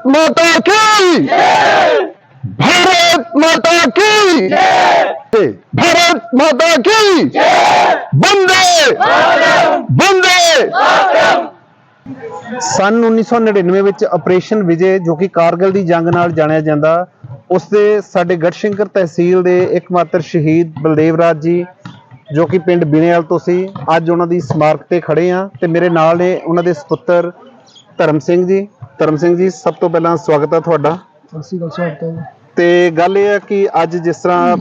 भारत माता की भारत माता की भारत माता की बंदे बंदे ਸਨ 1999 ਵਿੱਚ ਆਪਰੇਸ਼ਨ ਵਿਜੇ ਜੋ ਕਿ ਕਾਰਗਿਲ ਦੀ ਜੰਗ ਨਾਲ ਜਾਣਿਆ ਜਾਂਦਾ ਉਸ ਦੇ ਸਾਡੇ ਗੜਸ਼ੰਕਰ ਤਹਿਸੀਲ ਦੇ ਇੱਕਮਾਤਰ ਸ਼ਹੀਦ ਬਲਦੇਵ ਰਾਜ ਜੀ ਜੋ ਕਿ ਪਿੰਡ ਬਿਨੇਵਾਲ ਤੋਂ ਸੀ ਅੱਜ ਉਹਨਾਂ ਦੀ ਸਮਾਰਕ ਤੇ ਖੜੇ ਆ ਤੇ ਮੇਰੇ ਨਾਲ ਨੇ ਉਹਨਾਂ ਦੇ ਸੁਪੁੱਤਰ ਧਰਮ ਸਿੰਘ ਜੀ ਧਰਮ ਸਿੰਘ ਜੀ ਸਭ ਤੋਂ ਪਹਿਲਾਂ ਸਵਾਗਤ ਹੈ ਤੁਹਾਡਾ। ਗੱਲ ਤੇ ਗੱਲ ਇਹ ਹੈ ਕਿ ਅੱਜ ਜਿਸ ਤਰ੍ਹਾਂ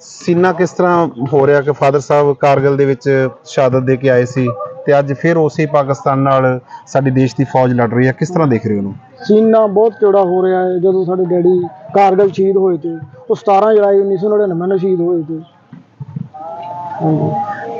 ਸੀਨਾ ਕਿਸ ਤਰ੍ਹਾਂ ਹੋ ਰਿਹਾ ਕਿ ਫਾਦਰ ਸਾਹਿਬ ਕਾਰਗਿਲ ਦੇ ਵਿੱਚ ਸ਼ਹਾਦਤ ਦੇ ਕੇ ਆਏ ਸੀ ਤੇ ਅੱਜ ਫਿਰ ਉਸੇ ਪਾਕਿਸਤਾਨ ਨਾਲ ਸਾਡੀ ਦੇਸ਼ ਦੀ ਫੌਜ ਲੜ ਰਹੀ ਹੈ। ਕਿਸ ਤਰ੍ਹਾਂ ਦੇਖ ਰਹੇ ਹੋ ਉਹਨੂੰ ਸੀਨਾ ਬਹੁਤ ਚੌੜਾ ਹੋ ਰਿਹਾ ਹੈ। ਜਦੋਂ ਸਾਡੇ ਡੈਡੀ ਕਾਰਗਿਲ ਸ਼ਹੀਦ ਹੋਏ ਤੇ ਉਹ 17 ਜੁਲਾਈ 1999 ਨੂੰ ਸ਼ਹੀਦ ਹੋਏ ਤੇ।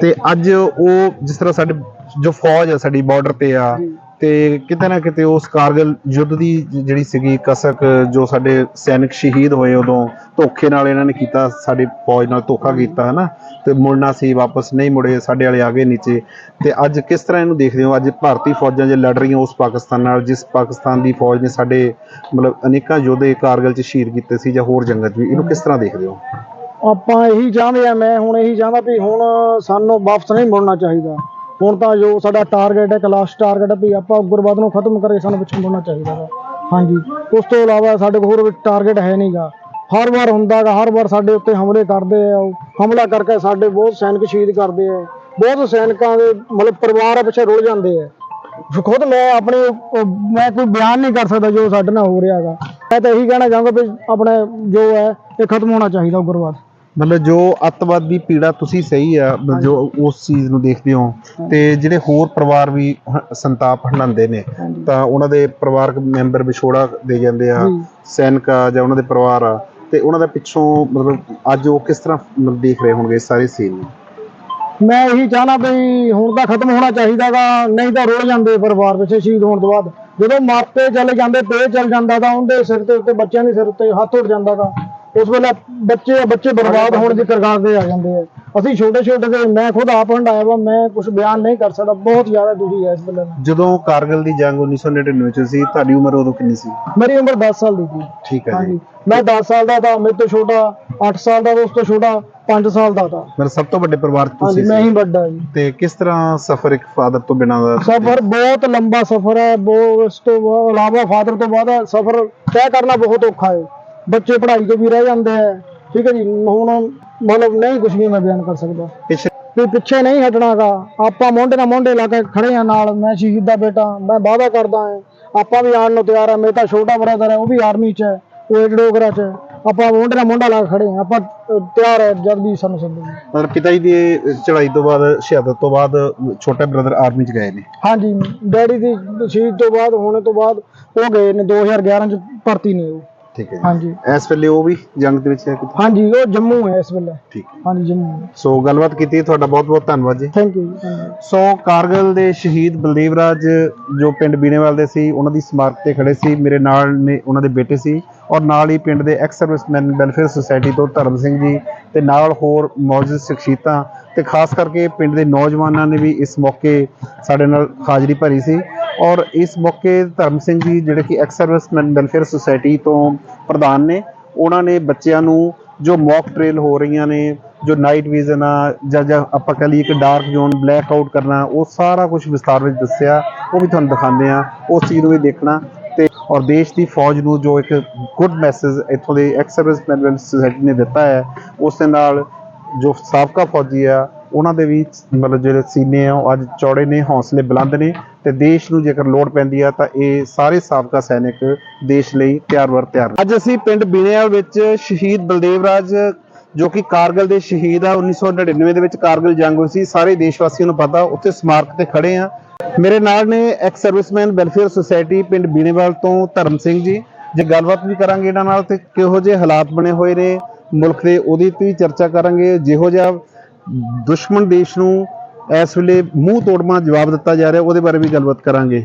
ਤੇ ਅੱਜ ਉਹ ਜਿਸ ਤਰ੍ਹਾਂ ਸਾਡੇ ਜੋ ਫੌਜ ਹੈ ਸਾਡੀ ਬਾਰਡਰ ਤੇ ਆ। ਤੇ ਕਿਤੇ ਨਾ ਕਿਤੇ ਉਸ ਕਾਰਗਿਲ ਯੁੱਧ ਦੀ ਜਿਹੜੀ ਸੀਗੀ ਕਸਕ, ਜੋ ਸਾਡੇ ਸੈਨਿਕ ਸ਼ਹੀਦ ਹੋਏ ਉਦੋਂ, ਧੋਖੇ ਨਾਲ ਇਹਨਾਂ ਨੇ ਕੀਤਾ, ਸਾਡੀ ਫੌਜ ਨਾਲ ਧੋਖਾ ਕੀਤਾ ਹੈ ਤੇ ਮੁੜਨਾ ਸੀ, ਵਾਪਸ ਨਹੀਂ ਮੁੜੇ, ਸਾਡੇ ਵਾਲੇ ਆ ਗਏ ਨੀਚੇ। ਤੇ ਅੱਜ ਕਿਸ ਤਰ੍ਹਾਂ ਇਹਨੂੰ ਦੇਖਦੇ ਹੋ? ਅੱਜ ਭਾਰਤੀ ਫੌਜਾਂ ਜੇ ਲੜ ਰਹੀਆਂ ਉਸ ਪਾਕਿਸਤਾਨ ਨਾਲ, ਜਿਸ ਪਾਕਿਸਤਾਨ ਦੀ ਫੌਜ ਨੇ ਸਾਡੇ, ਮਤਲਬ ਅਨੇਕਾਂ ਯੋਧੇ ਕਾਰਗਿਲ 'ਚ ਸ਼ਹੀਦ ਕੀਤੇ ਸੀ, ਜਾਂ ਹੋਰ ਜੰਗਾਂ 'ਚ ਵੀ, ਇਹਨੂੰ ਕਿਸ ਤਰ੍ਹਾਂ ਦੇਖਦੇ ਹੋ? ਆਪਾਂ ਇਹੀ ਚਾਹੁੰਦੇ ਆ, ਮੈਂ ਹੁਣ ਇਹੀ ਚਾਹੁੰਦਾ ਵੀ ਹੁਣ ਸਾਨੂੰ ਵਾਪਸ ਨਹੀਂ ਮੁੜਨਾ ਚਾਹੀਦਾ। ਹੁਣ ਤਾਂ ਜੋ ਸਾਡਾ ਟਾਰਗੇਟ ਹੈ ਕਲਾਸ ਟਾਰਗੇਟ ਹੈ, ਵੀ ਆਪਾਂ ਉਗਰਵਾਦ ਨੂੰ ਖਤਮ ਕਰਕੇ ਸਾਨੂੰ ਪਿੱਛੇ ਮੁੜਨਾ ਚਾਹੀਦਾ ਵਾ। ਹਾਂਜੀ। ਉਸ ਤੋਂ ਇਲਾਵਾ ਸਾਡੇ ਕੋਲ ਹੋਰ ਟਾਰਗੇਟ ਹੈ ਨਹੀਂਗਾ ਹਰ ਵਾਰ ਹੁੰਦਾਗਾ ਹਰ ਵਾਰ ਸਾਡੇ ਉੱਤੇ ਹਮਲੇ ਕਰਦੇ ਆ ਉਹ। ਹਮਲਾ ਕਰਕੇ ਸਾਡੇ ਬਹੁਤ ਸੈਨਿਕ ਸ਼ਹੀਦ ਕਰਦੇ ਆ। ਬਹੁਤ ਸੈਨਿਕਾਂ ਦੇ ਮਤਲਬ ਪਰਿਵਾਰ ਪਿੱਛੇ ਰੁਲ ਜਾਂਦੇ ਆ। ਖੁਦ ਮੈਂ ਆਪਣੇ, ਮੈਂ ਕੋਈ ਬਿਆਨ ਨਹੀਂ ਕਰ ਸਕਦਾ ਜੋ ਸਾਡੇ ਨਾਲ ਹੋ ਰਿਹਾ ਹੈਗਾ ਮੈਂ ਤਾਂ ਇਹੀ ਕਹਿਣਾ ਚਾਹਾਂਗਾ ਵੀ ਆਪਣੇ ਜੋ ਹੈ, ਇਹ ਖਤਮ ਹੋਣਾ ਚਾਹੀਦਾ ਉਗਰਵਾਦ ਮਤਲਬ ਜੋ ਅੱਤਵਾਦ ਦੀ ਪੀੜਾ ਤੁਸੀਂ ਸਹੀ ਆ ਮਤਲਬ ਜੋ ਉਸ ਚੀਜ਼ ਨੂੰ ਦੇਖਦੇ ਹੋ ਤੇ ਜਿਹੜੇ ਹੋਰ ਪਰਿਵਾਰ ਵੀ ਹ- ਸੰਤਾਪ ਹੰਡਾਉਂਦੇ ਨੇ। ਤਾਂ ਉਹਨਾਂ ਦੇ ਪਰਿਵਾਰਕ ਮੈਂਬਰ ਵਿਛੋੜਾ ਦੇ ਜਾਂਦੇ ਆ। ਸੈਨਿਕ ਆ ਜਾਂ ਉਹਨਾਂ ਦੇ ਪਰਿਵਾਰ ਆ ਤੇ ਉਹਨਾਂ ਦਾ ਪਿੱਛੋਂ ਮਤਲਬ ਅੱਜ ਉਹ ਕਿਸ ਤਰ੍ਹਾਂ ਮਤਲਬ ਦੇਖ ਰਹੇ ਹੋਣਗੇ ਇਸ ਸਾਰੇ ਸੀਨ ਨੂੰ ਮੈਂ ਇਹੀ ਚਾਹਨਾ ਵੀ ਹੁਣ ਤਾਂ ਖਤਮ ਹੋਣਾ ਚਾਹੀਦਾਗਾ ਨਹੀਂ ਤਾਂ ਰੁਲ ਜਾਂਦੇ ਪਰਿਵਾਰ ਵਿੱਚ ਸ਼ਹੀਦ ਹੋਣ ਤੋਂ ਬਾਅਦ ਜਦੋਂ ਮਾਪੇ ਚਲੇ ਜਾਂਦੇ ਪੇ ਚਲ ਜਾਂਦਾ ਤਾਂ ਉਹਦੇ ਸਿਰ ਤੇ ਉੱਤੇ ਬੱਚਿਆਂ ਦੇ ਸਿਰ ਉੱਤੇ ਹੱਥ ਉੱਡ ਜਾਂਦਾਗਾ ਉਸ ਵੇਲੇ ਬੱਚੇ ਬੱਚੇ ਬਰਬਾਦ ਹੋਣ ਦੀ ਕਗਾਰ ਤੇ ਆ ਜਾਂਦੇ ਆ। ਅਸੀਂ ਛੋਟੇ ਛੋਟੇ ਤੇ ਮੈਂ ਖੁਦ ਆਪ ਹੰਡਾਇਆ ਵਾ ਮੈਂ ਕੁਝ ਬਿਆਨ ਨਹੀਂ ਕਰ ਸਕਦਾ ਬਹੁਤ ਜ਼ਿਆਦਾ ਦੁਖੀ ਹੈ ਇਸ ਵੇਲੇ ਮੈਂ। ਜਦੋਂ ਕਾਰਗਿਲ ਦੀ ਜੰਗ 1999 ਚ ਸੀ ਤੁਹਾਡੀ ਉਮਰ ਉਦੋਂ ਕਿੰਨੀ ਸੀ? ਮੇਰੀ ਉਮਰ 10 ਸਾਲ ਦੀ ਸੀ। ਠੀਕ ਹੈ ਜੀ। ਮੈਂ 10 ਸਾਲ ਦਾ ਤਾਂ ਮੇਰੇ ਤੋਂ ਛੋਟਾ 8 ਸਾਲ ਦਾ ਉਸ ਤੋਂ ਛੋਟਾ 5 ਸਾਲ ਦਾ ਤਾਂ। ਮਤਲਬ ਸਭ ਤੋਂ ਵੱਡੇ ਪਰਿਵਾਰ ਤੁਸੀਂ ਮੈਂ ਸੀ। ਹੀ ਵੱਡਾ ਜੀ। ਤੇ ਕਿਸ ਤਰ੍ਹਾਂ ਸਫ਼ਰ ਇੱਕ ਫਾਦਰ ਤੋਂ ਬਿਨਾਂ ਦਾ ਸਫ਼ਰ ਬਹੁਤ ਲੰਬਾ ਸਫ਼ਰ ਹੈ ਬਹੁਤ ਇਸ ਤੋਂ ਇਲਾਵਾ ਫਾਦਰ ਤੋਂ ਬਾਅਦ ਸਫ਼ਰ ਤੈਅ ਕਰਨਾ ਬਹੁਤ ਔਖਾ ਹੈ। ਬੱਚੇ ਪੜ੍ਹਾਈ ਤੋਂ ਵੀ ਰਹਿ ਜਾਂਦੇ ਹੈ। ਠੀਕ ਹੈ ਜੀ ਹੁਣ ਮਤਲਬ ਨਹੀਂ ਕੁਝ ਵੀ ਮੈਂ ਬਿਆਨ ਕਰ ਸਕਦਾ। ਪਿੱਛੇ ਵੀ ਪਿੱਛੇ ਨਹੀਂ ਹਟਣਾਗਾ ਆਪਾਂ ਮੋਢੇ ਨਾਲ ਮੋਢੇ ਲਾ ਕੇ ਖੜੇ ਆ ਨਾਲ। ਮੈਂ ਸ਼ਹੀਦ ਦਾ ਬੇਟਾ ਮੈਂ ਵਾਅਦਾ ਕਰਦਾ ਹਾਂ। ਆਪਾਂ ਵੀ ਆਉਣ ਨੂੰ ਤਿਆਰ ਆ ਮੇਰਾ ਤਾਂ ਛੋਟਾ ਬ੍ਰਦਰ ਹੈ ਉਹ ਵੀ ਆਰਮੀ 'ਚ ਹੈ। ਉਹ ਡੋਗਰਾ 'ਚ ਆਪਾਂ ਮੋਢੇ ਨਾਲ ਮੋਢਾ ਲਾ ਕੇ ਖੜੇ ਆ ਆਪਾਂ ਤਿਆਰ ਹੈ ਜਦ ਵੀ ਸਾਨੂੰ ਸੱਦੋ। ਮਤਲਬ ਪਿਤਾ ਜੀ ਦੀ ਚੜ੍ਹਾਈ ਤੋਂ ਬਾਅਦ ਸ਼ਹਾਦਤ ਤੋਂ ਬਾਅਦ ਛੋਟੇ ਬ੍ਰਦਰ ਆਰਮੀ 'ਚ ਗਏ ਨੇ? ਹਾਂਜੀ। ਡੈਡੀ ਦੀ ਸ਼ਹੀਦ ਤੋਂ ਬਾਅਦ ਹੋਣੇ ਤੋਂ ਬਾਅਦ ਉਹ ਗਏ ਨੇ। 2011 ਚ ਭਰਤੀ ਨੇ ਉਹ। ਠੀਕ ਹੈ ਹਾਂਜੀ। ਇਸ ਵੇਲੇ ਉਹ ਵੀ ਜੰਗ ਦੇ ਵਿੱਚ ਹੈ ਕਿਤੇ? ਹਾਂਜੀ ਉਹ ਜੰਮੂ ਹੈ ਇਸ ਵੇਲੇ। ਠੀਕ ਹੈ। ਹਾਂਜੀ ਜੰਮੂ ਸੋ ਗੱਲਬਾਤ ਕੀਤੀ ਤੁਹਾਡਾ ਬਹੁਤ ਬਹੁਤ ਧੰਨਵਾਦ ਜੀ। ਥੈਂਕ ਯੂ ਧੰਨਵਾਦ ਸੋ ਕਾਰਗਿਲ ਦੇ ਸ਼ਹੀਦ ਬਲਦੇਵ ਰਾਜ ਜੋ ਪਿੰਡ ਬੀਨੇਵਾਲ ਦੇ ਸੀ ਉਹਨਾਂ ਦੀ ਸਮਾਰਕ ਤੇ ਖੜੇ ਸੀ। ਮੇਰੇ ਨਾਲ ਨੇ ਉਹਨਾਂ ਦੇ ਬੇਟੇ ਸੀ। ਔਰ ਨਾਲ ਹੀ ਪਿੰਡ ਦੇ ਐਕਸ ਸਰਵਿਸਮੈਨ ਵੈਲਫੇਅਰ ਸੁਸਾਇਟੀ ਤੋਂ ਧਰਮ ਸਿੰਘ ਜੀ ਤੇ ਨਾਲ ਹੋਰ ਮੌਜੂਦ ਸ਼ਖਸੀਅਤਾਂ ਤੇ ਖਾਸ ਕਰਕੇ ਪਿੰਡ ਦੇ ਨੌਜਵਾਨਾਂ ਨੇ ਵੀ ਇਸ ਮੌਕੇ ਸਾਡੇ ਨਾਲ ਹਾਜ਼ਰੀ ਭਰੀ ਸੀ। ਔਰ ਇਸ ਮੌਕੇ ਧਰਮ ਸਿੰਘ ਜੀ ਜਿਹੜੇ ਕਿ ਐਕਸ ਸਰਵਿਸਮੈਨ ਵੈਲਫੇਅਰ ਸੁਸਾਇਟੀ ਤੋਂ ਪ੍ਰਧਾਨ ਨੇ, ਉਹਨਾਂ ਨੇ ਬੱਚਿਆਂ ਨੂੰ ਜੋ ਮੌਕ ਟ੍ਰੇਲ ਹੋ ਰਹੀਆਂ ਨੇ, ਜੋ ਨਾਈਟ ਵਿਜ਼ਨ ਆ ਜਾਂ ਜਾਂ ਆਪਾਂ ਕਹ ਲਈਏ ਕਿ ਡਾਰਕ ਜ਼ੋਨ ਬਲੈਕ ਆਊਟ ਕਰਨਾ, ਉਹ ਸਾਰਾ ਕੁਝ ਵਿਸਤਾਰ ਵਿੱਚ ਦੱਸਿਆ, ਉਹ ਵੀ ਤੁਹਾਨੂੰ ਦਿਖਾਉਂਦੇ ਆ ਉਸ ਚੀਜ਼ ਨੂੰ ਵੀ ਦੇਖਣਾ। ਔਰ ਦੇਸ਼ ਦੀ ਫੌਜ ਨੂੰ ਜੋ ਇੱਕ ਗੁੱਡ ਮੈਸੇਜ ਇੱਥੋਂ ਦੇ ਐਕਸ ਸਰਵਿਸਮੈਨ ਸੁਸਾਇਟੀ ਨੇ ਦਿੱਤਾ ਹੈ, ਉਸ ਦੇ ਨਾਲ ਜੋ ਸਾਬਕਾ ਫੌਜੀ ਆ, ਉਹਨਾਂ ਦੇ ਵੀ ਮਤਲਬ ਜਿਹੜੇ ਸੀਨੇ ਆ, ਉਹ ਅੱਜ ਚੌੜੇ ਨੇ, ਹੌਸਲੇ ਬੁਲੰਦ ਨੇ ਤੇ ਦੇਸ਼ ਨੂੰ ਜੇਕਰ ਲੋੜ ਪੈਂਦੀ ਆ ਤਾਂ ਇਹ ਸਾਰੇ ਸਾਬਕਾ ਸੈਨਿਕ ਦੇਸ਼ ਲਈ ਤਿਆਰ ਵਰ ਤਿਆਰ ਅੱਜ ਅਸੀਂ ਪਿੰਡ ਬਿਨੇਵਾਲ ਵਿੱਚ ਸ਼ਹੀਦ ਬਲਦੇਵ ਰਾਜ, ਜੋ ਕਿ ਕਾਰਗਿਲ ਦੇ ਸ਼ਹੀਦ ਆ 1999 ਦੇ ਵਿੱਚ ਕਾਰਗਿਲ ਜੰਗ ਹੋਈ ਸੀ, ਸਾਰੇ ਦੇਸ਼ ਵਾਸੀਆਂ ਨੂੰ ਪਤਾ, ਉੱਥੇ ਸਮਾਰਕ ਤੇ ਖੜੇ ਆ। ਮੇਰੇ ਨਾਲ ਨੇ ਐਕਸ ਸਰਵਿਸਮੈਨ ਵੈਲਫੇਅਰ ਸੁਸਾਇਟੀ ਪਿੰਡ ਬੀਨੇਵਾਲ ਤੋਂ ਧਰਮ ਸਿੰਘ ਜੀ। ਜੇ ਗੱਲਬਾਤ ਵੀ ਕਰਾਂਗੇ ਇਹਨਾਂ ਨਾਲ ਤੇ ਕਿਹੋ ਜਿਹੇ ਹਾਲਾਤ ਬਣੇ ਹੋਏ ਨੇ ਮੁਲਕ ਦੇ ਉਹਦੀ ਤੇ ਵੀ ਚਰਚਾ ਕਰਾਂਗੇ। ਜਿਹੋ ਜਿਹਾ ਦੁਸ਼ਮਣ ਦੇਸ਼ ਨੂੰ ਇਸ ਵੇਲੇ ਮੂੰਹ ਤੋੜਮਾ ਜਵਾਬ ਦਿੱਤਾ ਜਾ ਰਿਹਾ ਉਹਦੇ ਬਾਰੇ ਵੀ ਗੱਲਬਾਤ ਕਰਾਂਗੇ।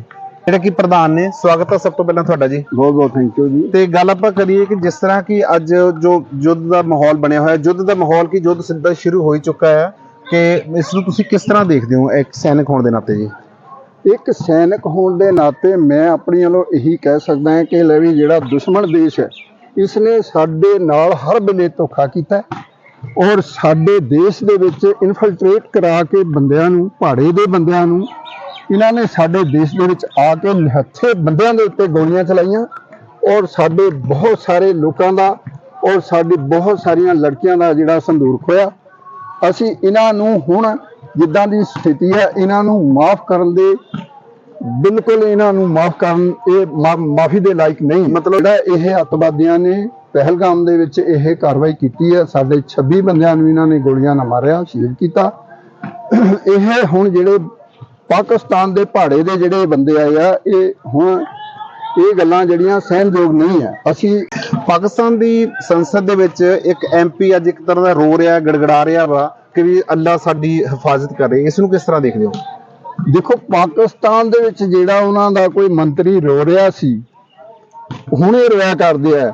ਜਿਹੜਾ ਕਿ ਪ੍ਰਧਾਨ ਨੇ ਸਵਾਗਤ ਹੈ ਸਭ ਤੋਂ ਪਹਿਲਾਂ ਤੁਹਾਡਾ ਜੀ। ਬਹੁਤ ਬਹੁਤ ਥੈਂਕ ਯੂ ਜੀ। ਤੇ ਗੱਲ ਆਪਾਂ ਕਰੀਏ ਕਿ ਜਿਸ ਤਰ੍ਹਾਂ ਕਿ ਅੱਜ ਜੋ ਯੁੱਧ ਦਾ ਮਾਹੌਲ ਬਣਿਆ ਹੋਇਆ ਯੁੱਧ ਦਾ ਮਾਹੌਲ ਕੀ ਯੁੱਧ ਸਿੱਧਾ ਸ਼ੁਰੂ ਹੋ ਹੀ ਚੁੱਕਾ ਹੈ ਕਿ ਇਸ ਨੂੰ ਤੁਸੀਂ ਕਿਸ ਤਰ੍ਹਾਂ ਦੇਖਦੇ ਹੋ ਇੱਕ ਸੈਨਿਕ ਹੋਣ ਦੇ ਨਾਤੇ ਜੀ? ਇੱਕ ਸੈਨਿਕ ਹੋਣ ਦੇ ਨਾਤੇ ਮੈਂ ਆਪਣੀ ਵੱਲੋਂ ਇਹੀ ਕਹਿ ਸਕਦਾ ਹਾਂ ਕਿ ਲੈ ਵੀ ਜਿਹੜਾ ਦੁਸ਼ਮਣ ਦੇਸ਼ ਹੈ ਇਸ ਨੇ ਸਾਡੇ ਨਾਲ ਹਰ ਵੇਲੇ ਧੋਖਾ ਕੀਤਾ ਔਰ ਸਾਡੇ ਦੇਸ਼ ਦੇ ਵਿੱਚ ਇਨਫਿਲਟ੍ਰੇਟ ਕਰਾ ਕੇ ਬੰਦਿਆਂ ਨੂੰ ਪਹਾੜੇ ਦੇ ਬੰਦਿਆਂ ਨੂੰ, ਇਹਨਾਂ ਨੇ ਸਾਡੇ ਦੇਸ਼ ਦੇ ਵਿੱਚ ਆ ਕੇ ਨਿਹੱਥੇ ਬੰਦਿਆਂ ਦੇ ਉੱਤੇ ਗੋਲੀਆਂ ਚਲਾਈਆਂ ਔਰ ਸਾਡੇ ਬਹੁਤ ਸਾਰੇ ਲੋਕਾਂ ਦਾ ਔਰ ਸਾਡੀ ਬਹੁਤ ਸਾਰੀਆਂ ਲੜਕੀਆਂ ਦਾ ਜਿਹੜਾ ਸੰਦੂਰ ਖੋਇਆ ਅਸੀਂ ਇਹਨਾਂ ਨੂੰ ਹੁਣ ਜਿੱਦਾਂ ਦੀ ਸਥਿਤੀ ਹੈ, ਇਹਨਾਂ ਨੂੰ ਮਾਫ ਕਰਨ ਦੇ, ਬਿਲਕੁਲ ਇਹਨਾਂ ਨੂੰ ਮਾਫ ਕਰਨ, ਇਹ ਮਾਫੀ ਦੇ ਲਾਇਕ ਨਹੀਂ। ਮਤਲਬ ਜਿਹੜਾ ਇਹ ਅੱਤਵਾਦੀਆਂ ਨੇ ਪਹਿਲਗਾਮ ਦੇ ਵਿੱਚ ਇਹ ਕਾਰਵਾਈ ਕੀਤੀ ਹੈ, ਸਾਡੇ 26 ਬੰਦਿਆਂ ਨੂੰ ਇਹਨਾਂ ਨੇ ਗੋਲੀਆਂ ਨਾਲ ਮਾਰਿਆ, ਸ਼ਹੀਦ ਕੀਤਾ। ਇਹ ਹੁਣ ਜਿਹੜੇ ਪਾਕਿਸਤਾਨ ਦੇ ਪਹਾੜੇ ਦੇ ਜਿਹੜੇ ਬੰਦੇ ਆਏ ਆ, ਇਹ ਹੁਣ ਇਹ ਗੱਲਾਂ ਜਿਹੜੀਆਂ ਸਹਿਣਯੋਗ ਨਹੀਂ ਹੈ। ਅਸੀਂ ਪਾਕਿਸਤਾਨ ਦੀ ਸੰਸਦ ਦੇ ਵਿੱਚ ਇੱਕ ਐਮਪੀ ਅੱਜ ਇੱਕ ਤਰ੍ਹਾਂ ਦਾ ਰੋ ਰਿਹਾ, ਗੜਗੜਾ ਰਿਹਾ ਵਾ। ਕਿ ਵੀ ਅੱਲਾ ਸਾਡੀ ਹਿਫਾਜ਼ਤ ਕਰੇ। ਇਸ ਨੂੰ ਕਿਸ ਤਰ੍ਹਾਂ ਦੇਖਦੇ ਹੋ? ਦੇਖੋ, ਪਾਕਿਸਤਾਨ ਦੇ ਵਿੱਚ ਜਿਹੜਾ ਉਹਨਾਂ ਦਾ ਕੋਈ ਮੰਤਰੀ ਰੋ ਰਿਹਾ ਸੀ, ਹੁਣ ਇਹ ਰੋਇਆ ਕਰਦੇ ਆ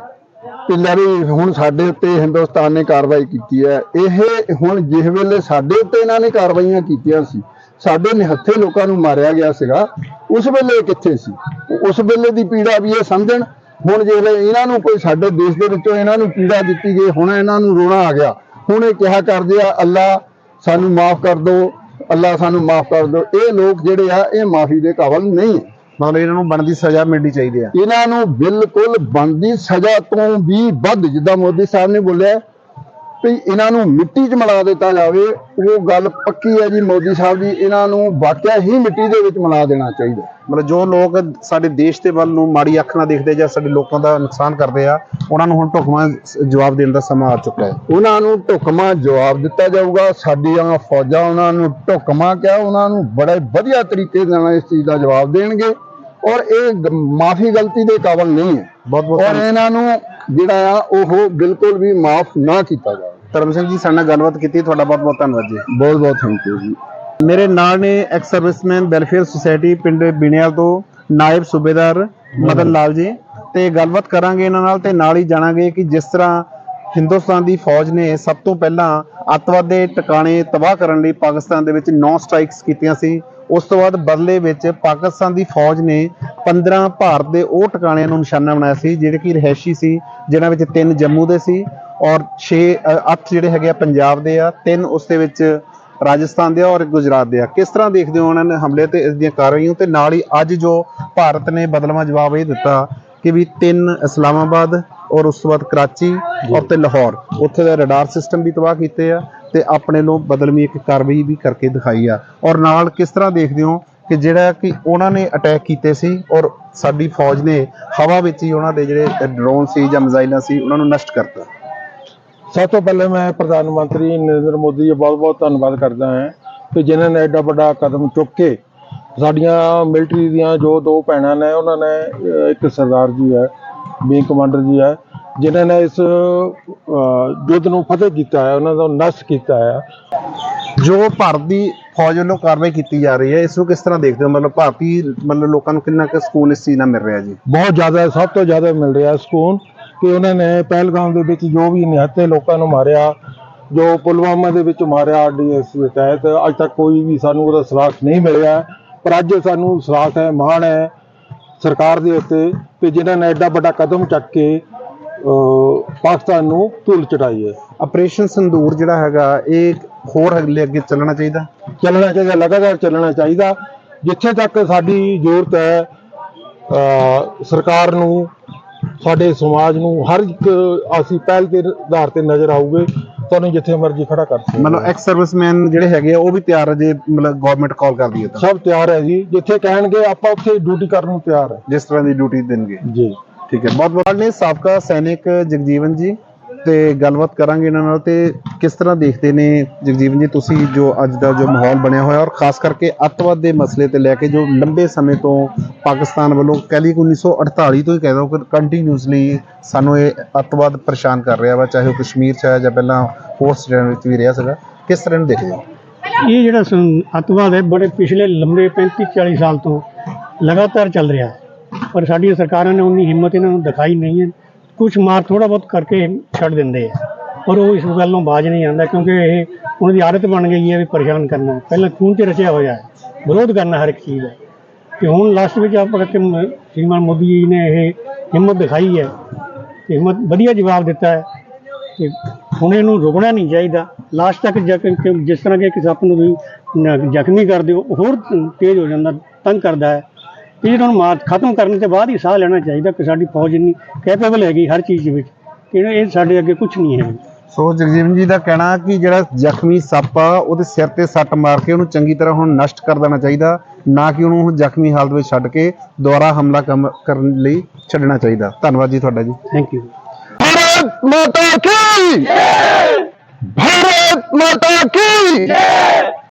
ਕਿ ਲੜੀ, ਹੁਣ ਸਾਡੇ ਉੱਤੇ ਹਿੰਦੁਸਤਾਨ ਨੇ ਕਾਰਵਾਈ ਕੀਤੀ ਹੈ। ਇਹ ਹੁਣ ਜਿਸ ਵੇਲੇ ਸਾਡੇ ਉੱਤੇ ਇਹਨਾਂ ਨੇ ਕਾਰਵਾਈਆਂ ਕੀਤੀਆਂ ਸੀ, ਸਾਡੇ ਨਿਹੱਥੇ ਲੋਕਾਂ ਨੂੰ ਮਾਰਿਆ ਗਿਆ ਸੀਗਾ, ਉਸ ਵੇਲੇ ਇਹ ਕਿੱਥੇ ਸੀ? ਉਸ ਵੇਲੇ ਦੀ ਪੀੜਾ ਵੀ ਇਹ ਸਮਝਣ, ਹੁਣ ਜਿਹੜੇ ਇਹਨਾਂ ਨੂੰ ਕੋਈ ਸਾਡੇ ਦੇਸ਼ ਦੇ ਵਿੱਚੋਂ ਇਹਨਾਂ ਨੂੰ ਪੀੜਾ ਦਿੱਤੀ ਗਈ, ਹੁਣ ਇਹਨਾਂ ਨੂੰ ਰੋਣਾ ਆ ਗਿਆ। ਹੁਣ ਇਹ ਕਿਹਾ ਕਰਦੇ ਆ ਅੱਲਾ ਸਾਨੂੰ ਮਾਫ ਕਰ ਦਿਓ ਅੱਲਾ ਸਾਨੂੰ ਮਾਫ ਕਰ ਦਿਓ। ਇਹ ਲੋਕ ਜਿਹੜੇ ਆ ਇਹ ਮਾਫੀ ਦੇ ਕਾਬਲ ਨਹੀਂ ਮਤਲਬ ਇਹਨਾਂ ਨੂੰ ਬਣਦੀ ਸਜ਼ਾ ਮਿਲਣੀ ਚਾਹੀਦੀ ਹੈ। ਇਹਨਾਂ ਨੂੰ ਬਿਲਕੁਲ ਬਣਦੀ ਸਜ਼ਾ ਤੋਂ ਵੀ ਵੱਧ ਜਿੱਦਾਂ ਮੋਦੀ ਸਾਹਿਬ ਨੇ ਬੋਲਿਆ ਵੀ ਇਹਨਾਂ ਨੂੰ ਮਿੱਟੀ 'ਚ ਮਿਲਾ ਦਿੱਤਾ ਜਾਵੇ ਉਹ ਗੱਲ ਪੱਕੀ ਹੈ ਜੀ ਮੋਦੀ ਸਾਹਿਬ ਦੀ ਇਹਨਾਂ ਨੂੰ ਵਾਕਿਆ ਹੀ ਮਿੱਟੀ ਦੇ ਵਿੱਚ ਮਿਲਾ ਦੇਣਾ ਚਾਹੀਦਾ। ਮਤਲਬ ਜੋ ਲੋਕ ਸਾਡੇ ਦੇਸ਼ ਦੇ ਵੱਲ ਨੂੰ ਮਾੜੀ ਅੱਖ ਨਾਲ ਦੇਖਦੇ ਜਾਂ ਸਾਡੇ ਲੋਕਾਂ ਦਾ ਨੁਕਸਾਨ ਕਰਦੇ ਆ ਉਹਨਾਂ ਨੂੰ ਹੁਣ ਢੁਕਵਾਂ ਜਵਾਬ ਦੇਣ ਦਾ ਸਮਾਂ ਆ ਚੁੱਕਾ ਹੈ। ਉਹਨਾਂ ਨੂੰ ਢੁਕਮਾ ਜਵਾਬ ਦਿੱਤਾ ਜਾਊਗਾ ਸਾਡੀਆਂ ਫੌਜਾਂ ਉਹਨਾਂ ਨੂੰ ਢੁਕਮਾ ਕਿਹਾ ਉਹਨਾਂ ਨੂੰ ਬੜੇ ਵਧੀਆ ਤਰੀਕੇ ਨਾਲ ਇਸ ਚੀਜ਼ ਦਾ ਜਵਾਬ ਦੇਣਗੇ ਔਰ ਇਹ ਮਾਫੀ ਗਲਤੀ ਦੇ ਕਾਬਲ ਨਹੀਂ ਹੈ। ਬਹੁਤ ਬਹੁਤ ਔਰ। ਇਹਨਾਂ ਨੂੰ ਜਿਹੜਾ ਆ ਉਹ ਬਿਲਕੁਲ ਵੀ ਮਾਫ ਨਾ ਕੀਤਾ ਜਾਵੇ। ਧਰਮ ਸਿੰਘ ਜੀ ਸਾਡੇ ਨਾਲ ਗੱਲਬਾਤ ਕੀਤੀ ਤੁਹਾਡਾ ਬਹੁਤ ਬਹੁਤ ਧੰਨਵਾਦ ਜੀ। ਬਹੁਤ ਬਹੁਤ ਥੈਂਕ ਯੂ ਜੀ। ਮੇਰੇ ਨਾਲ ਨੇ ਐਕਸ ਸਰਵਿਸਮੈਨ ਵੈਲਫੇਅਰ ਸੁਸਾਇਟੀ ਪਿੰਡ ਬਿਨਿਆਲ ਤੋਂ ਨਾਇਬ ਸੂਬੇਦਾਰ ਮਦਨ ਲਾਲ ਜੀ। ਤੇ ਗੱਲਬਾਤ ਕਰਾਂਗੇ ਇਹਨਾਂ ਨਾਲ ਤੇ ਨਾਲ ਹੀ ਜਾਣਾਂਗੇ ਕਿ ਜਿਸ ਤਰ੍ਹਾਂ ਹਿੰਦੁਸਤਾਨ ਦੀ ਫੌਜ ਨੇ ਸਭ ਤੋਂ ਪਹਿਲਾਂ ਅੱਤਵਾਦ ਦੇ ਟਿਕਾਣੇ ਤਬਾਹ ਕਰਨ ਲਈ ਪਾਕਿਸਤਾਨ ਦੇ ਵਿੱਚ 9 ਸਟ੍ਰਾਈਕਸ ਕੀਤੀਆਂ ਸੀ। ਉਸ ਤੋਂ ਬਾਅਦ ਬਦਲੇ ਵਿੱਚ ਪਾਕਿਸਤਾਨ ਦੀ ਫੌਜ ਨੇ 15 ਭਾਰਤ ਦੇ ਉਹ ਟਿਕਾਣਿਆਂ ਨੂੰ ਨਿਸ਼ਾਨਾ ਬਣਾਇਆ ਸੀ, ਜਿਹੜੇ ਕਿ ਰਹਿਸ਼ੀ ਸੀ, ਜਿਨ੍ਹਾਂ ਵਿੱਚ ਤਿੰਨ ਜੰਮੂ ਦੇ ਸੀ ਔਰ 6 ਅੱਠ ਜਿਹੜੇ ਹੈਗੇ ਆ ਪੰਜਾਬ ਦੇ ਆ, ਤਿੰਨ ਉਸ ਦੇ ਵਿੱਚ ਰਾਜਸਥਾਨ ਦੇ ਆ ਔਰ ਗੁਜਰਾਤ ਦੇ ਆ। ਕਿਸ ਤਰ੍ਹਾਂ ਦੇਖਦੇ ਹੋ ਉਹਨਾਂ ਨੇ ਹਮਲੇ ਤੇ ਇਸ ਦੀਆਂ ਕਾਰਵਾਈਆਂ ਤੇ ਨਾਲ ਹੀ ਅੱਜ ਜੋ ਭਾਰਤ ਨੇ ਬਦਲਵਾਂ ਜਵਾਬ ਇਹ ਦਿੱਤਾ ਕਿ ਵੀ ਤਿੰਨ ਇਸਲਾਮਾਬਾਦ ਔਰ ਉਸ ਤੋਂ ਬਾਅਦ ਕਰਾਚੀ ਔਰ ਤੇ ਲਾਹੌਰ, ਉੱਥੇ ਦਾ ਰਡਾਰ ਸਿਸਟਮ ਵੀ ਤਬਾਹ ਕੀਤੇ ਆ ਤੇ ਆਪਣੇ ਨੂੰ ਬਦਲਵੀਂ ਇੱਕ ਕਾਰਵਾਈ ਵੀ ਕਰਕੇ ਦਿਖਾਈ ਆ। ਔਰ ਨਾਲ ਕਿਸ ਤਰ੍ਹਾਂ ਦੇਖਦੇ ਹੋ ਕਿ ਜਿਹੜਾ ਕਿ ਉਹਨਾਂ ਨੇ ਅਟੈਕ ਕੀਤੇ ਸੀ ਔਰ ਸਾਡੀ ਫੌਜ ਨੇ ਹਵਾ ਵਿੱਚ ਹੀ ਉਹਨਾਂ ਦੇ ਜਿਹੜੇ ਡਰੋਨ ਸੀ ਜਾਂ ਮਿਜ਼ਾਈਲਾਂ ਸੀ, ਉਹਨਾਂ ਨੂੰ ਨਸ਼ਟ ਕਰਤਾ। ਸਭ ਤੋਂ ਪਹਿਲਾਂ ਮੈਂ ਪ੍ਰਧਾਨ ਮੰਤਰੀ ਨਰਿੰਦਰ ਮੋਦੀ ਜੀ ਬਹੁਤ-ਬਹੁਤ ਧੰਨਵਾਦ ਕਰਦਾ ਹਾਂ ਕਿ ਜਿਨ੍ਹਾਂ ਨੇ ਐਡਾ ਵੱਡਾ ਕਦਮ ਚੁੱਕ ਕੇ ਸਾਡੀਆਂ ਮਿਲਟਰੀ ਦੀਆਂ ਜੋ ਦੋ ਭੈਣਾਂ ਨੇ, ਉਹਨਾਂ ਨੇ ਇੱਕ ਸਰਦਾਰ ਜੀ ਹੈ ਵਿੰਗ ਕਮਾਂਡਰ ਜੀ ਹੈ, ਜਿਨ੍ਹਾਂ ਨੇ ਇਸ ਯੁੱਧ ਨੂੰ ਫਤਿਹ ਕੀਤਾ ਹੈ, ਉਹਨਾਂ ਦਾ ਨਸ਼ਟ ਕੀਤਾ ਹੈ। ਜੋ ਭਾਰਤ ਦੀ ਫੌਜ ਵੱਲੋਂ ਕਾਰਵਾਈ ਕੀਤੀ ਜਾ ਰਹੀ ਹੈ, ਇਸ ਨੂੰ ਕਿਸ ਤਰ੍ਹਾਂ ਦੇਖਦੇ ਹੋ? ਮਤਲਬ ਭਾਰਤੀ, ਮਤਲਬ ਲੋਕਾਂ ਨੂੰ ਕਿੰਨਾ ਕੁ ਸਕੂਨ ਇਸ ਚੀਜ਼ ਨਾਲ ਮਿਲ ਰਿਹਾ ਜੀ? ਬਹੁਤ ਜ਼ਿਆਦਾ, ਸਭ ਤੋਂ ਜ਼ਿਆਦਾ ਮਿਲ ਰਿਹਾ ਸਕੂਨ ਕਿ ਉਹਨਾਂ ਨੇ ਪਹਿਲਗਾਮ ਦੇ ਵਿੱਚ ਜੋ ਵੀ ਨਿਹੱਥੇ ਲੋਕਾਂ ਨੂੰ ਮਾਰਿਆ, ਜੋ ਪੁਲਵਾਮਾ ਦੇ ਵਿੱਚ ਮਾਰਿਆ ਆਰਡੀਐਸ ਦੇ ਤਹਿਤ, ਅੱਜ ਤੱਕ ਕੋਈ ਵੀ ਸਾਨੂੰ ਉਹਦਾ ਸਲਾਖ ਨਹੀਂ ਮਿਲਿਆ। ਪਰ ਅੱਜ ਸਾਨੂੰ ਸਲਾਖ ਹੈ, ਮਾਣ ਹੈ ਸਰਕਾਰ ਦੇ ਉੱਤੇ ਕਿ ਜਿਨ੍ਹਾਂ ਨੇ ਐਡਾ ਵੱਡਾ ਕਦਮ ਚੱਕ ਕੇ ਪਾਕਿਸਤਾਨ ਨੂੰ ਧੂਲ ਚਟਾਈ ਹੈ। ਆਪਰੇਸ਼ਨ ਸੰਦੂਰ ਜਿਹੜਾ ਹੈਗਾ ਇਹ ਹੋਰ ਅਗਲੇ ਅੱਗੇ ਚੱਲਣਾ ਚਾਹੀਦਾ? ਚੱਲਣਾ ਚਾਹੀਦਾ ਲਗਾਤਾਰ ਚੱਲਣਾ ਚਾਹੀਦਾ। ਜਿੱਥੇ ਤੱਕ ਸਾਡੀ ਜ਼ਰੂਰਤ ਹੈ ਸਰਕਾਰ ਨੂੰ ਸਾਡੇ ਸਮਾਜ ਨੂੰ ਹਰ ਇੱਕ ਅਸੀਂ ਪਹਿਲ ਦੇ ਆਧਾਰ ਤੇ ਨਜ਼ਰ ਆਊਗੇ ਤੁਹਾਨੂੰ ਜਿੱਥੇ ਮਰਜ਼ੀ ਖੜਾ ਕਰ ਸਕਦੇ ਮਤਲਬ ਐਕਸ ਸਰਵਿਸਮੈਨ ਜਿਹੜੇ ਹੈਗੇ ਆ ਉਹ ਵੀ ਤਿਆਰ ਹੈ ਜੇ ਮਤਲਬ ਗਵਰਨਮੈਂਟ ਕਾਲ ਕਰਦੀ ਹੈ ਤਾਂ। ਸਭ ਤਿਆਰ ਹੈ ਜੀ। ਜਿੱਥੇ ਕਹਿਣਗੇ ਆਪਾਂ ਉੱਥੇ ਡਿਊਟੀ ਕਰਨ ਨੂੰ ਤਿਆਰ ਹੈ। ਜਿਸ ਤਰ੍ਹਾਂ ਦੀ ਡਿਊਟੀ ਦੇਣਗੇ। ਜੀ। ਠੀਕ ਹੈ। ਬਹੁਤ ਬਹੁਤ ਨੇ ਸਾਬਕਾ ਸੈਨਿਕ ਜਗਜੀਵਨ ਜੀ ਤੇ ਗੱਲਬਾਤ ਕਰਾਂਗੇ ਇਹਨਾਂ ਨਾਲ ਤੇ ਕਿਸ ਤਰ੍ਹਾਂ ਦੇਖਦੇ ਨੇ ਜਗਜੀਵਨ ਜੀ, ਤੁਸੀਂ ਜੋ ਅੱਜ ਦਾ ਜੋ ਮਾਹੌਲ ਬਣਿਆ ਹੋਇਆ ਔਰ ਖਾਸ ਕਰਕੇ ਅੱਤਵਾਦ ਦੇ ਮਸਲੇ ਤੇ ਲੈ ਕੇ ਜੋ ਲੰਬੇ ਸਮੇਂ ਤੋਂ ਪਾਕਿਸਤਾਨ ਵੱਲੋਂ ਕਹਿ ਲਈ ਕਿ 1948 ਤੋਂ ਹੀ ਕਹਿ ਦੋ ਕਿ ਕੰਟੀਨਿਊਸਲੀ ਸਾਨੂੰ ਇਹ ਅੱਤਵਾਦ ਪਰੇਸ਼ਾਨ ਕਰ ਰਿਹਾ ਵਾ, ਚਾਹੇ ਉਹ ਕਸ਼ਮੀਰ ਚ ਆਇਆ ਜਾਂ ਪਹਿਲਾਂ ਹੋਰ ਸਟੇਟਾਂ ਵਿੱਚ ਵੀ ਰਿਹਾ ਸੀਗਾ। ਕਿਸ ਤਰ੍ਹਾਂ ਨੂੰ ਦੇਖਦੇ ਹੋ? ਇਹ ਜਿਹੜਾ ਅੱਤਵਾਦ ਹੈ, ਬੜੇ ਪਿਛਲੇ ਲੰਬੇ 35 40 ਸਾਲ ਤੋਂ ਲਗਾਤਾਰ ਚੱਲ ਰਿਹਾ। ਹੈ ਪਰ ਸਾਡੀਆਂ ਸਰਕਾਰਾਂ ਨੇ ਉਨੀ ਹਿੰਮਤ ਇਹਨਾਂ ਨੂੰ ਦਿਖਾਈ ਨਹੀਂ ਹੈ। ਕੁਝ ਮਾਰ ਥੋੜਾ ਬਹੁਤ ਕਰਕੇ ਛੱਡ ਦਿੰਦੇ ਆ। ਪਰ ਉਹ ਇਸ ਗੱਲ ਨੂੰ ਬਾਜ ਨਹੀਂ ਆਉਂਦਾ ਕਿਉਂਕਿ ਇਹ ਉਹਨਾਂ ਦੀ ਆਦਤ ਬਣ ਗਈ ਹੈ ਵੀ ਪਰੇਸ਼ਾਨ ਕਰਨਾ। ਪਹਿਲਾਂ ਖੂਨ 'ਚ ਰਚਿਆ ਹੋਇਆ ਹੈ। ਵਿਰੋਧ ਕਰਨਾ ਹਰ ਇੱਕ ਚੀਜ਼ ਦਾ। ਤੇ ਹੁਣ ਲਾਸਟ ਵਿੱਚ ਆਪਾਂ ਕਿ ਸ਼੍ਰੀਮਾਨ ਮੋਦੀ ਜੀ ਨੇ ਇਹ ਹਿੰਮਤ ਦਿਖਾਈ ਹੈ। ਹਿੰਮਤ ਵਧੀਆ ਜਵਾਬ ਦਿੱਤਾ ਹੈ। ਤੇ ਹੁਣ ਇਹਨੂੰ ਰੁਕਣਾ ਨਹੀਂ ਚਾਹੀਦਾ। ਲਾਸਟ ਤੱਕ ਜਿਸ ਤਰ੍ਹਾਂ ਕਿ ਇੱਕ ਸੱਪ ਨੂੰ ਤੁਸੀਂ ਜ਼ਖਮੀ ਕਰ ਦਿਓ, ਹੋਰ ਤੇਜ਼ ਹੋ ਜਾਂਦਾ, ਤੰਗ ਕਰਦਾ ਹੈ। ਇਹਨਾਂ ਨੂੰ ਮਾਰ ਖਤਮ ਕਰਨ ਤੋਂ ਬਾਅਦ ਹੀ ਸਾਹ ਲੈਣਾ ਚਾਹੀਦਾ ਕਿ ਸਾਡੀ ਫੌਜ ਇੰਨੀ ਕੈਪੇਬਲ ਹੈਗੀ ਹਰ ਚੀਜ਼ ਵਿੱਚ ਕਿ ਇਹ ਸਾਡੇ ਅੱਗੇ ਕੁਝ ਨਹੀਂ ਹੈ। ਸੋ ਜਗਜੀਵਨ ਜੀ ਦਾ ਕਹਿਣਾ ਕਿ ਜਿਹੜਾ ਜ਼ਖਮੀ ਸੱਪ ਆ ਉਹਦੇ ਸਿਰ ਤੇ ਸੱਟ ਮਾਰ ਕੇ ਉਹਨੂੰ ਚੰਗੀ ਤਰ੍ਹਾਂ ਹੁਣ ਨਸ਼ਟ ਕਰ ਦੇਣਾ ਚਾਹੀਦਾ ਨਾ ਕਿ ਉਹਨੂੰ ਹੁਣ ਜ਼ਖਮੀ ਹਾਲਤ ਵਿੱਚ ਛੱਡ ਕੇ ਦੁਬਾਰਾ ਹਮਲਾ ਕਰਨ ਲਈ ਛੱਡਣਾ ਚਾਹੀਦਾ। ਧੰਨਵਾਦ ਜੀ ਤੁਹਾਡਾ ਜੀ। ਥੈਂਕ ਯੂ ਭਾਰਤ ਮਾਤਾ ਕੀ? ਜੈ! ਭਾਰਤ ਮਾਤਾ ਕੀ? ਜੈ!